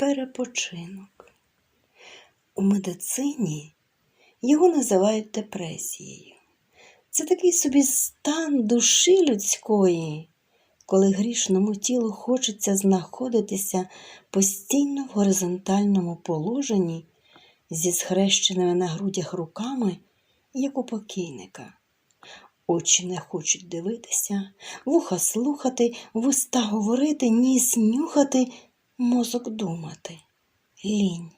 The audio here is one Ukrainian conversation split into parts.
перепочинок. У медицині його називають депресією. Це такий собі стан душі людської, коли грішному тілу хочеться знаходитися постійно в горизонтальному положенні зі схрещеними на грудях руками, як у покійника. Очі не хочуть дивитися, вуха слухати, вуста говорити, ніс нюхати, мозок думати. Лінь,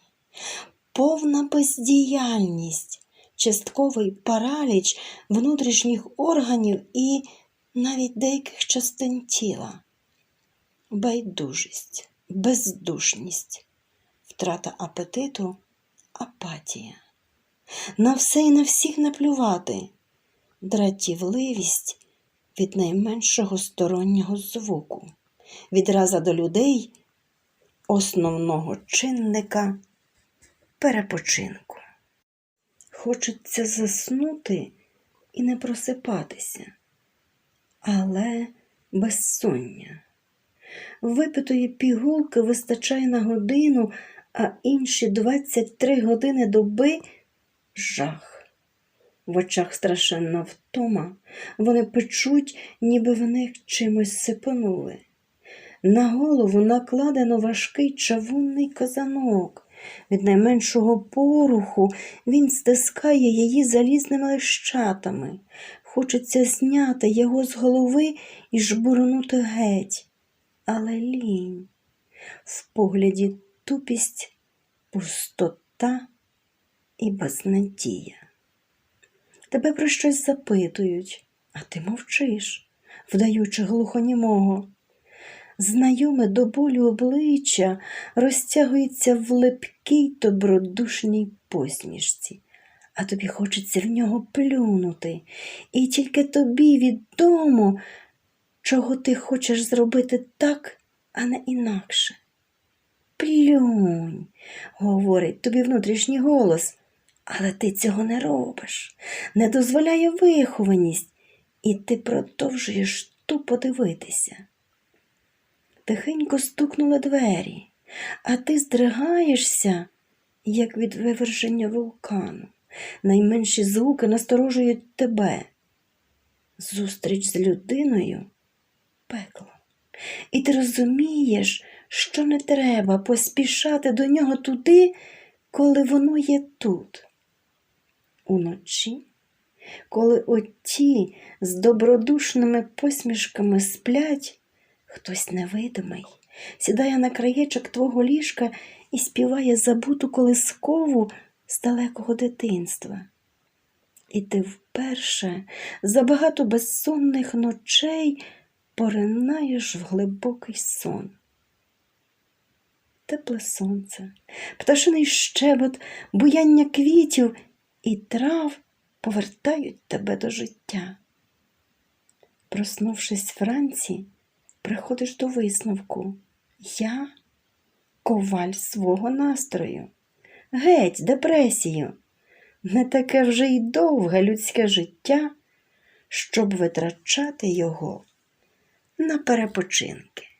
повна бездіяльність, частковий параліч внутрішніх органів і навіть деяких частин тіла, байдужість, бездушність, втрата апетиту, апатія. На все і на всіх наплювати, дратівливість від найменшого стороннього звуку, відраза до людей основного чинника перепочинку. Хочеться заснути і не просипатися, але безсоння. Випитої пігулки вистачає на годину, а інші 23 години доби жах. В очах страшенна втома, вони печуть, ніби в них чимось сипанули. На голову накладено важкий чавунний казанок. Від найменшого поруху він стискає її залізними лищатами. Хочеться зняти його з голови і жбурнути геть. Але лінь. В погляді тупість, пустота і безнадія. Тебе про щось запитують, а ти мовчиш, вдаючи глухонімого. Знайоме до болю обличчя розтягується в липкій добродушній посмішці, а тобі хочеться в нього плюнути, і тільки тобі відомо, чого ти хочеш зробити так, а не інакше. Плюнь, говорить тобі внутрішній голос, але ти цього не робиш, не дозволяє вихованість, і ти продовжуєш тупо дивитися. Тихенько стукнули двері, а ти здригаєшся, як від виверження вулкану. Найменші звуки насторожують тебе. Зустріч з людиною пекло. І ти розумієш, що не треба поспішати до нього туди, коли воно є тут. Уночі, коли оті з добродушними посмішками сплять, хтось невидимий сідає на краєчок твого ліжка і співає забуту колискову з далекого дитинства. І ти вперше за багато безсонних ночей поринаєш в глибокий сон. Тепле сонце, пташиний щебет, буяння квітів і трав повертають тебе до життя. Проснувшись вранці, приходиш до висновку Я коваль свого настрою. Геть, депресію. Не таке вже й довге людське життя, щоб витрачати його на перепочинки.